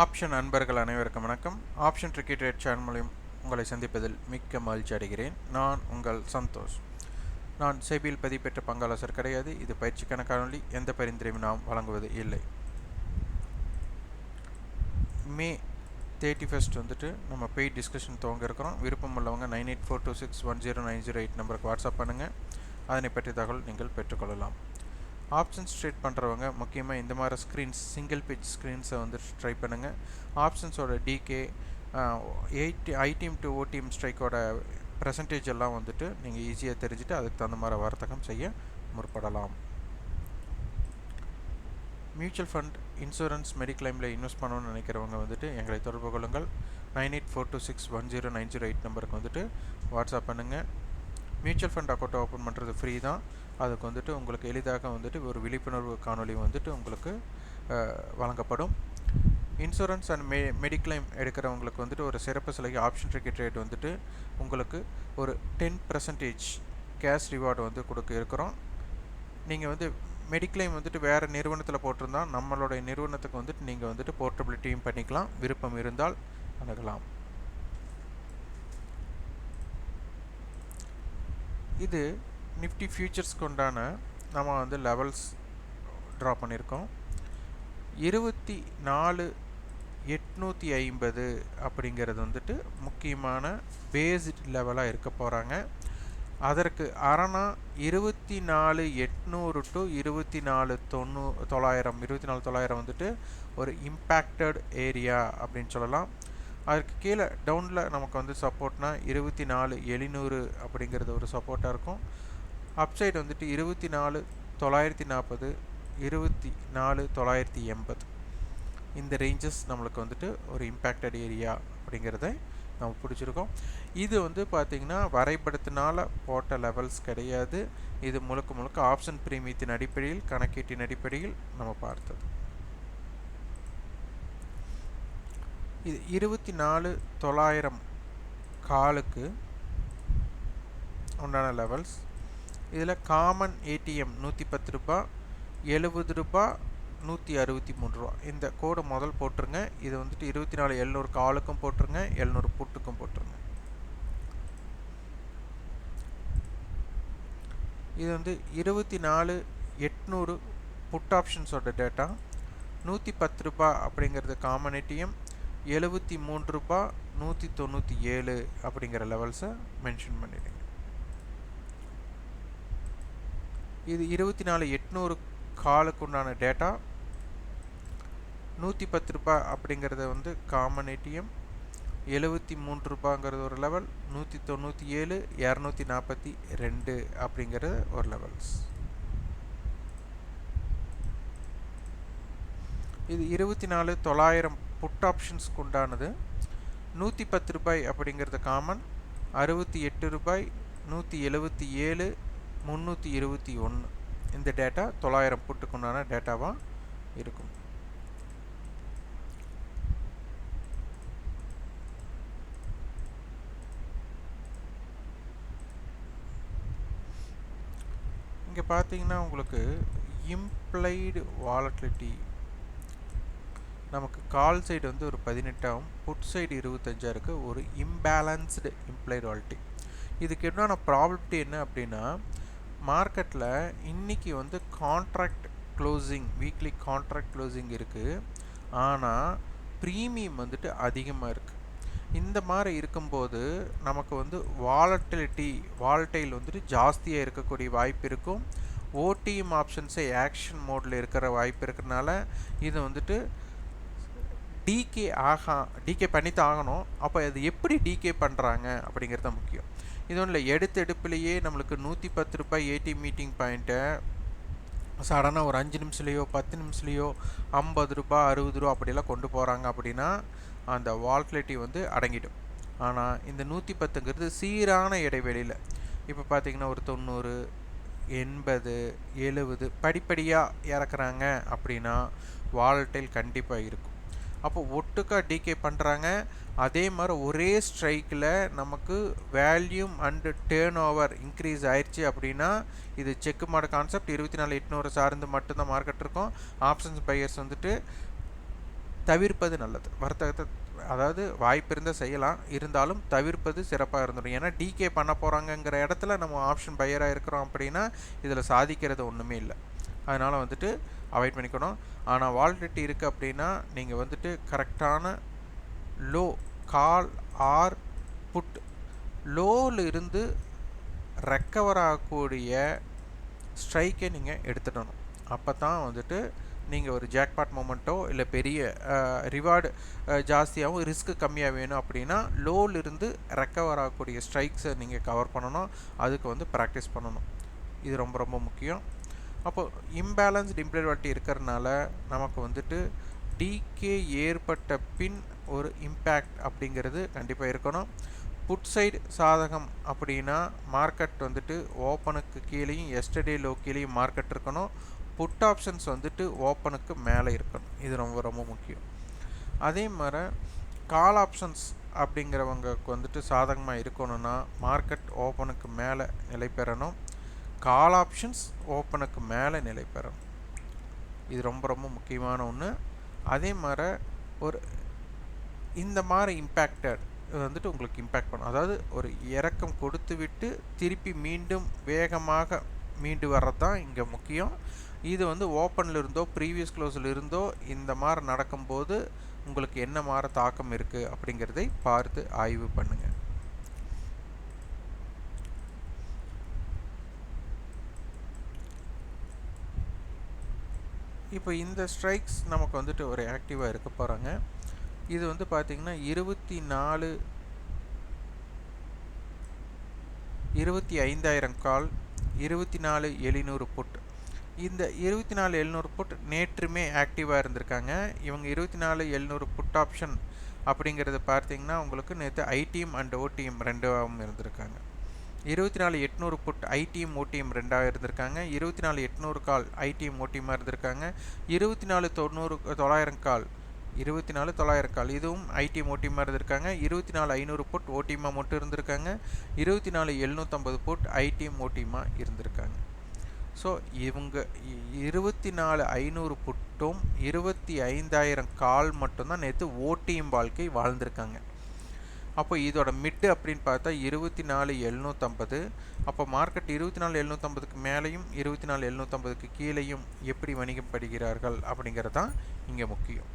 Option அன்பர்கள் அனைவருக்கும் வணக்கம். ஆப்ஷன் கிரிக்கெட் ரேட் சேனல் மூலியம் உங்களை சந்திப்பதில் மிக்க மகிழ்ச்சி அடைகிறேன். நான் உங்கள் சந்தோஷ். நான் செபியில் பதிவு பெற்ற பங்காளசர் கிடையாது. இது பயிற்சிக்கான காணொலி எந்த பரிந்துரையும் நாம் வழங்குவது இல்லை. மே தேர்ட்டி ஃபஸ்ட் வந்துட்டு நம்ம பெய்ட் டிஸ்கஷன் துவங்க இருக்கிறோம். விருப்பம் உள்ளவங்க nine eight four two six one zero nine zero eight நம்பருக்கு வாட்ஸ்அப் பண்ணுங்கள் அதனை பற்றி தகவல் நீங்கள் பெற்றுக்கொள்ளலாம் ஆப்ஷன்ஸ் ட்ரேட் பண்ணுறவங்க முக்கியமாக இந்த மாதிரி ஸ்க்ரீன்ஸ் சிங்கிள் பிச் ஸ்க்ரீன்ஸை வந்து ட்ரை பண்ணுங்கள் ஆப்ஷன்ஸோட decay eighty ITM to OTM ஸ்ட்ரைக்கோட பர்சன்டேஜ் எல்லாம் வந்துட்டு நீங்கள் ஈஸியாக தெரிஞ்சுட்டு அதுக்கு தகுந்த மாதிரி வர்த்தகம் செய்ய முற்படலாம். மியூச்சுவல் ஃபண்ட் இன்சூரன்ஸ் மெடிக்ளைமில் இன்வெஸ்ட் பண்ணணும்னு நினைக்கிறவங்க வந்துட்டு எங்களை தொடர்பு கொள்ளுங்கள். Nine eight four two six one zero nine zero eight நம்பருக்கு வந்துட்டு வாட்ஸ்அப் பண்ணுங்கள் மியூச்சுவல் ஃபண்ட் அக்கௌண்ட்டை ஓப்பன் பண்ணுறது ஃப்ரீ தான். அதுக்கு வந்துட்டு உங்களுக்கு எளிதாக வந்துட்டு ஒரு விழிப்புணர்வு காணொலி வந்துட்டு உங்களுக்கு வழங்கப்படும். இன்சூரன்ஸ் அண்ட் மெ மெடிக்ளைம் எடுக்கிறவங்களுக்கு வந்துட்டு ஒரு சிறப்பு சலுகை ஆப்ஷன் டிக்கெட் ரேட் வந்துட்டு உங்களுக்கு ஒரு டென் பர்சன்டேஜ் கேஷ் ரிவார்டு வந்து கொடுக்க இருக்கிறோம். நீங்கள் வந்து மெடிக்ளைம் வந்துட்டு வேறு நிறுவனத்தில் போட்டிருந்தால் நம்மளுடைய நிறுவனத்துக்கு வந்துட்டு நீங்கள் வந்துட்டு போர்ட்டபிலிட்டியும் பண்ணிக்கலாம். விருப்பம் இருந்தால் அணுகலாம். இது நிஃப்டி ஃபியூச்சர்ஸ்க்கு உண்டான நம்ம வந்து லெவல்ஸ் ட்ரா பண்ணியிருக்கோம் இருபத்தி நாலு எட்நூற்றி ஐம்பது அப்படிங்கிறது வந்துட்டு முக்கியமான பேஸ்ட் லெவலாக இருக்க போகிறாங்க அதற்கு அரணா இருபத்தி நாலு எட்நூறு டு இருபத்தி நாலு தொண்ணூ தொள்ளாயிரம் இருபத்தி நாலு தொள்ளாயிரம் வந்துட்டு ஒரு இம்பேக்டட் ஏரியா அப்படின்னு சொல்லலாம். அதற்கு கீழே டவுனில் நமக்கு வந்து சப்போர்ட்னா இருபத்தி நாலு எழுநூறு அப்படிங்கிறது ஒரு சப்போர்ட்டாக இருக்கும். அப்சைடு வந்துட்டு இருபத்தி நாலு தொள்ளாயிரத்தி நாற்பது இருபத்தி நாலு தொள்ளாயிரத்தி எண்பது. இந்த ரேஞ்சஸ் நம்மளுக்கு வந்துட்டு ஒரு இம்பேக்டட் ஏரியா அப்படிங்கிறத நம்ம பிடிச்சிருக்கோம். இது வந்து பார்த்திங்கன்னா வரைபடத்தினால் போட்ட லெவல்ஸ் கிடையாது. இது முழுக்க முழுக்க ஆப்ஷன் பிரீமியத்தின் அடிப்படையில் கணக்கீட்டின் அடிப்படையில் நம்ம பார்த்தது. இது இருபத்தி நாலு தொள்ளாயிரம் காலுக்கு உண்டான லெவல்ஸ் இதில் காமன் ஏடிஎம் நூற்றி பத்து ரூபா எழுபது ரூபா நூற்றி அறுபத்தி மூணு ரூபா. இந்த கோடு முதல் போட்டுருங்க. இது வந்துட்டு இருபத்தி நாலு எழுநூறு காலுக்கும் போட்டுருங்க எழுநூறு புட்டுக்கும் போட்டுருங்க. இது வந்து இருபத்தி நாலு எட்நூறு புட் ஆப்ஷன்ஸோட டேட்டா நூற்றி பத்து ரூபா அப்படிங்கிறது காமன் ஏடிஎம் எழுபத்தி மூன்று ரூபா நூற்றி தொண்ணூற்றி ஏழு அப்படிங்கிற லெவல்ஸை மென்ஷன் பண்ணிடுங்க. இது இருபத்தி நாலு எட்நூறு காலுக்கு உண்டான டேட்டா நூற்றி பத்து ரூபாய் அப்படிங்கிறத வந்து காமன் ஏடிஎம் எழுபத்தி மூன்று ரூபாங்கிறது ஒரு லெவல் நூற்றி தொண்ணூற்றி ஏழு இரநூத்தி நாற்பத்தி ரெண்டு அப்படிங்கிறது ஒரு லெவல்ஸ் இது இருபத்தி நாலு தொள்ளாயிரம் புட் ஆப்ஷன்ஸ்க்கு உண்டானது நூற்றி பத்து ரூபாய் அப்படிங்கிறது காமன் அறுபத்தி எட்டு ரூபாய் நூற்றி எழுபத்தி ஏழு முந்நூற்றி இருபத்தி ஒன்று. இந்த டேட்டா தொள்ளாயிரம் புட்டுக்குண்டான டேட்டாவாக இருக்கும். இங்கே பார்த்தீங்கன்னா உங்களுக்கு இம்ப்ளைடு வாலட்டிலிட்டி நமக்கு கால் சைடு வந்து ஒரு பதினெட்டாகும் புட் சைடு இருபத்தஞ்சாக இருக்குது ஒரு இம்பேலன்ஸ்டு இம்ப்ளைடு வாலிட்டி இதுக்கு என்னென்ன ப்ராபிலிட்டி என்ன அப்படின்னா மார்க்கெட்டில் இன்றைக்கி வந்து contract closing weekly contract closing இருக்குது ஆனால் ப்ரீமியம் வந்துட்டு அதிகமாக இருக்குது இந்த மாதிரி இருக்கும்போது நமக்கு வந்து வாலட்டிலிட்டி வால்டைல் வந்துட்டு ஜாஸ்தியாக இருக்கக்கூடிய வாய்ப்பு இருக்கும். ஓடிஎம் ஆப்ஷன்ஸே ஆக்ஷன் மோடில் இருக்கிற வாய்ப்பு இருக்கிறனால இது வந்துட்டு டிகே ஆகா டிகே பண்ணித்தான் ஆகணும். அப்போ அது எப்படி டிகே பண்ணுறாங்க அப்படிங்கிறது தான் முக்கியம். இது ஒன்றும் இல்லை. எடுத்த எடுப்புலேயே நம்மளுக்கு நூற்றி பத்து ரூபாய் ஏடி மீட்டிங் பாயிண்ட்டை சடனாக ஒரு அஞ்சு நிமிஷத்துலேயோ பத்து நிமிஷத்துலேயோ ஐம்பது ரூபா அறுபது ரூபா அப்படிலாம் கொண்டு போகிறாங்க அப்படின்னா அந்த வால்டிலிட்டி வந்து அடங்கிடும். ஆனால் இந்த நூற்றி பத்துங்கிறது சீரான இடைவெளியில். இப்போ பார்த்திங்கன்னா ஒரு தொண்ணூறு எண்பது எழுபது படிப்படியாக இறக்குறாங்க அப்படின்னா வால்டைல் கண்டிப்பாக இருக்கும். அப்போ ஒட்டுக்கா டிகே பண்ணுறாங்க அதே மாதிரி ஒரே ஸ்ட்ரைக்கில் நமக்கு வேல்யூம் அண்டு டேர்ன் ஓவர் இன்க்ரீஸ் ஆயிடுச்சு அப்படின்னா இது செக் மாட கான்செப்ட் இருபத்தி நாலு எட்நூறு சார்ந்து மட்டும்தான் மார்க்கெட் இருக்கும் ஆப்ஷன்ஸ் பையர்ஸ் வந்துட்டு தவிர்ப்பது நல்லது. வர்த்தகத்தை அதாவது வாய்ப்பு இருந்தால் செய்யலாம். இருந்தாலும் தவிர்ப்பது சிறப்பாக இருந்துடும். ஏன்னா டிகே பண்ண போகிறாங்கங்கிற இடத்துல நம்ம ஆப்ஷன் பையராக இருக்கிறோம் அப்படின்னா இதில் சாதிக்கிறது ஒன்றுமே இல்லை. அதனால் வந்துட்டு அவாய்ட் பண்ணிக்கணும். ஆனால் வால்டிட்டி இருக்குது அப்படின்னா நீங்கள் வந்துட்டு கரெக்டான லோ கால் ஆர் புட் லோவில் இருந்து ரெக்கவர் ஆகக்கூடிய ஸ்ட்ரைக்கை நீங்கள் எடுத்துடணும். அப்போ தான் வந்துட்டு நீங்கள் ஒரு ஜாக்பாட் மூமெண்ட்டோ இல்லை பெரிய ரிவார்டு ஜாஸ்தியாகவும் ரிஸ்க்கு கம்மியாக வேணும் அப்படின்னா லோலிருந்து ரெக்கவர் ஆகக்கூடிய ஸ்ட்ரைக்ஸை நீங்கள் கவர் பண்ணணும். அதுக்கு வந்து ப்ராக்டிஸ் பண்ணணும். இது ரொம்ப ரொம்ப முக்கியம். அப்போது இம்பேலன்ஸ்டு வாட்டி இருக்கிறதுனால நமக்கு வந்துட்டு டிகே ஏற்பட்ட பின் ஒரு இம்பேக்ட் அப்படிங்கிறது கண்டிப்பாக இருக்கணும். புட் சைடு சாதகம் அப்படின்னா மார்க்கெட் வந்துட்டு ஓப்பனுக்கு கீழேயும் எஸ்டர்டே லோ கீழேயும் மார்க்கெட் இருக்கணும். புட் ஆப்ஷன்ஸ் வந்துட்டு ஓப்பனுக்கு மேலே இருக்கணும். இது ரொம்ப ரொம்ப முக்கியம். அதே மாதிரி கால் ஆப்ஷன்ஸ் அப்படிங்கிறவங்களுக்கு வந்துட்டு சாதகமாக இருக்கணும்னா மார்க்கெட் ஓப்பனுக்கு மேலே நிலை பெறணும். கால் ஆப்ஷன்ஸ் ஓப்பனுக்கு மேலே நிலை பெறும். இது ரொம்ப ரொம்ப முக்கியமான ஒன்று அதே மாதிரி ஒரு இந்த மாதிரி இம்பேக்டட் வந்துட்டு உங்களுக்கு இம்பேக்ட் பண்ணும். அதாவது ஒரு இறக்கம் கொடுத்து விட்டு திருப்பி மீண்டும் வேகமாக மீண்டு வர்றது தான் இங்கே முக்கியம். இது வந்து ஓப்பனில் இருந்தோ ப்ரீவியஸ் க்ளோஸில் இருந்தோ இந்த மாதிரி நடக்கும்போது உங்களுக்கு என்ன மாதிரி தாக்கம் இருக்குது அப்படிங்கிறதை பார்த்து ஆய்வு பண்ணுங்கள் இப்போ இந்த ஸ்ட்ரைக்ஸ் நமக்கு வந்துட்டு ஒரு ஆக்டிவாக இருக்க போகிறாங்க இது வந்து பார்த்திங்கன்னா இருபத்தி நாலு இருபத்தி ஐந்தாயிரம் கால் இருபத்தி நாலு எழுநூறு புட். இந்த இருபத்தி நாலு எழுநூறு புட் நேற்றுமே ஆக்டிவாக இருந்திருக்காங்க. இவங்க இருபத்தி நாலு எழுநூறு புட் ஆப்ஷன் அப்படிங்கிறது பார்த்தீங்கன்னா உங்களுக்கு நேற்று ஐடிஎம் அண்ட் ஓடிஎம் ரெண்டாவும் இருந்திருக்காங்க. இருபத்தி நாலு எட்நூறு புட் ஐடிஎம் ஓடிஎம் ரெண்டாக இருந்திருக்காங்க. இருபத்தி நாலு எட்நூறு கால் ஐடிஎம் ஓடிஎம்மாக இருந்திருக்காங்க. இருபத்தி நாலு தொண்ணூறு தொள்ளாயிரம் கால் இருபத்தி நாலு தொள்ளாயிரம் கால் இதுவும் ஐடிஎம் ஓடிஎம்மாக இருந்திருக்காங்க. இருபத்தி நாலு ஐநூறு புட் ஓடிஎம்மாக மட்டும் இருந்திருக்காங்க. இருபத்தி நாலு எழுநூற்றம்பது புட் ஐடிஎம் ஓடிஎம்மாக இருந்திருக்காங்க. ஸோ இவங்க இருபத்தி நாலு ஐநூறு புட்டும் இருபத்தி ஐந்தாயிரம் கால் மட்டும்தான் நேற்று ஓடிஎம் வாழ்க்கை வாழ்ந்திருக்காங்க. அப்போ இதோட மிட்டு அப்படின்னு பார்த்தா இருபத்தி நாலு எழுநூற்றம்பது அப்போ மார்க்கெட் இருபத்தி நாலு எழுநூற்றம்பதுக்கு மேலேயும் இருபத்தி நாலு எழுநூற்றம்பதுக்கு கீழேயும் எப்படி வணிகப்படுகிறார்கள் அப்படிங்கிறது தான் இங்கே முக்கியம்.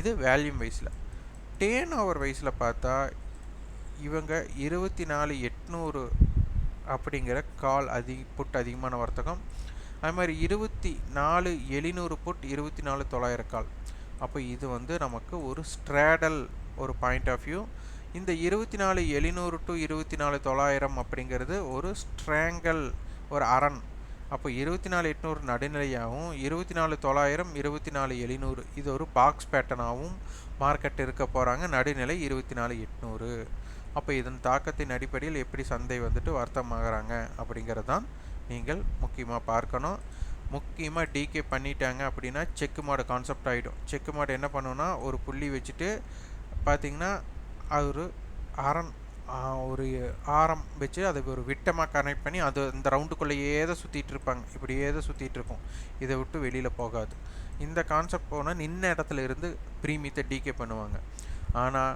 இது வேல்யூம் வைஸில் டேன் ஓவர் வைஸில் பார்த்தா இவங்க இருபத்தி நாலு எட்நூறு அப்படிங்கிற கால் அதி புட் அதிகமான வர்த்தகம். அது மாதிரி இருபத்தி நாலு எழுநூறு புட் இருபத்தி நாலு தொள்ளாயிரம் கால் அப்போ இது வந்து நமக்கு ஒரு ஸ்ட்ராடல் ஒரு பாயிண்ட் ஆஃப் வியூ இந்த இருபத்தி நாலு எழுநூறு டு இருபத்தி நாலு தொள்ளாயிரம் அப்படிங்கிறது ஒரு ஸ்ட்ராங்கல் ஒரு அரண். அப்போ இருபத்தி நாலு எட்நூறு நடுநிலையாகவும் இருபத்தி நாலு தொள்ளாயிரம் இருபத்தி நாலு எழுநூறு இது ஒரு பாக்ஸ் பேட்டர்னாகவும் மார்க்கெட் இருக்க போகிறாங்க நடுநிலை இருபத்தி நாலு எட்நூறு. அப்போ இதன் தாக்கத்தின் அடிப்படையில் எப்படி சந்தை வந்துட்டு வர்த்தமாகறாங்க அப்படிங்கிறது தான் நீங்கள் முக்கியமாக பார்க்கணும். முக்கியமாக டிகே பண்ணிட்டாங்க அப்படின்னா செக்கு மாடு கான்செப்ட் ஆகிடும் செக்கு மாடு என்ன பண்ணுன்னா ஒரு புள்ளி வச்சுட்டு பார்த்திங்கன்னா அது ஒரு அரண் ஒரு ஆரம் வச்சு அதை ஒரு விட்டமாக கனெக்ட் பண்ணி அது இந்த ரவுண்டுக்குள்ளேயே தான் சுற்றிட்டு இருப்பாங்க. இப்படியே தான் சுற்றிட்டு இருக்கும். இதை விட்டு வெளியில் போகாது. இந்த கான்செப்ட் போனால் நின்ன இடத்துல இருந்து ப்ரீமியத்தை டிகே பண்ணுவாங்க. ஆனால்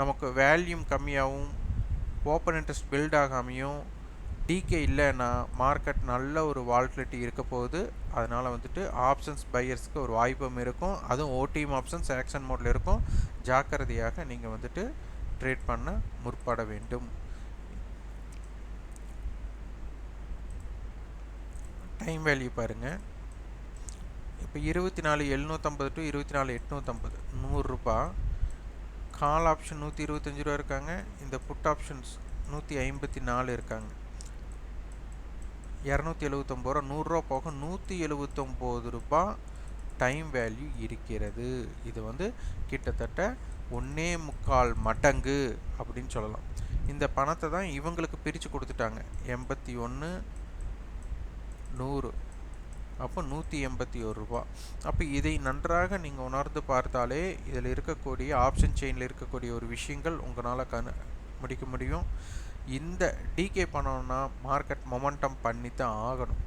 நமக்கு வேல்யூம் கம்மியாகவும் ஓப்பன் இன்ட்ரெஸ்ட் பில்ட் ஆகாமையும் டிகே இல்லைன்னா மார்க்கெட் நல்ல ஒரு வால்டிலிட்டி இருக்க போகுது. அதனால் வந்துட்டு ஆப்ஷன்ஸ் பையர்ஸ்க்கு ஒரு வாய்ப்பும் இருக்கும். அதுவும் ஓடிஎம் ஆப்ஷன்ஸ் ஆக்ஷன் மோடில் இருக்கும். ஜாக்கிரதையாக நீங்கள் வந்துட்டு ட்ரேட் பண்ண முற்பட வேண்டும். டைம் வேல்யூ பாருங்கள் இப்போ இருபத்தி நாலு எழுநூற்றம்பது டு இருபத்தி நாலு எட்நூற்றம்பது நூறுரூபா கால் ஆப்ஷன் நூற்றி இருபத்தஞ்சி ரூபா இருக்காங்க. இந்த புட் ஆப்ஷன்ஸ் நூற்றி ஐம்பத்தி நாலு இருக்காங்க. இரநூத்தி எழுபத்தொம்பது ரூபா நூறுரூவா போக நூற்றி எழுபத்தொம்போது ரூபா டைம் வேல்யூ இருக்கிறது. இது வந்து கிட்டத்தட்ட ஒன்றே முக்கால் மடங்கு அப்படின்னு சொல்லலாம். இந்த பணத்தை தான் இவங்களுக்கு பிரித்து கொடுத்துட்டாங்க. எண்பத்தி ஒன்று நூறு. அப்போ நூற்றி எண்பத்தி ஒரு ரூபா. அப்போ இதை நன்றாக நீங்கள் உணர்ந்து பார்த்தாலே இதில் இருக்கக்கூடிய ஆப்ஷன் செயினில் இருக்கக்கூடிய ஒரு விஷயங்கள் உங்களால் கண் முடிக்க முடியும். இந்த டிகே பண்ணணும்னா மார்க்கெட் மொமெண்டம் பண்ணி தான் ஆகணும்.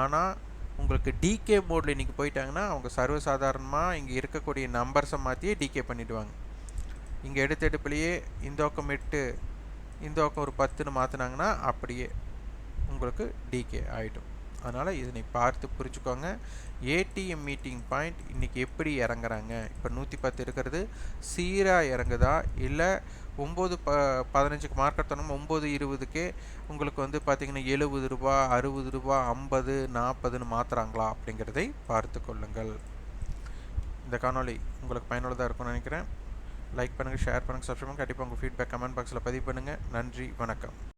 ஆனால் உங்களுக்கு டிகே மோடில் இன்றைக்கி போயிட்டாங்கன்னா அவங்க சர்வசாதாரணமாக இங்கே இருக்கக்கூடிய நம்பர்ஸை மாற்றியே டிகே பண்ணிவிடுவாங்க இங்கே எடுத்த எடுப்புலையே இந்த பக்கம் எட்டு இந்த பக்கம் ஒரு பத்துன்னு மாற்றினாங்கன்னா அப்படியே உங்களுக்கு டிகே ஆகிடும் அதனால் இதனை பார்த்து புரிஞ்சுக்கோங்க. ஏடிஎம் மீட்டிங் பாயிண்ட் இன்றைக்கி எப்படி இறங்குறாங்க? இப்போ நூற்றி பத்து இருக்கிறது. சீராக இறங்குதா? இல்லை ஒம்பது ப பதினஞ்சுக்கு மார்க் எடுத்தோம்னா ஒம்பது இருபதுக்கே உங்களுக்கு வந்து பார்த்திங்கன்னா எழுபது ரூபா அறுபது ரூபா ஐம்பது நாற்பதுன்னு மாற்றுறாங்களா அப்படிங்கிறதை பார்த்து கொள்ளுங்கள். இந்த காணொளி உங்களுக்கு பயனுள்ளதாக இருக்கும்னு நினைக்கிறேன். லைக் பண்ணுங்கள் ஷேர் பண்ணுங்கள் சப்ஸ்கிரைப் பண்ணுங்கள் கண்டிப்பாக உங்கள் ஃபீட்பேக் கமெண்ட் பாக்ஸில் பதிவு பண்ணுங்கள் நன்றி வணக்கம்.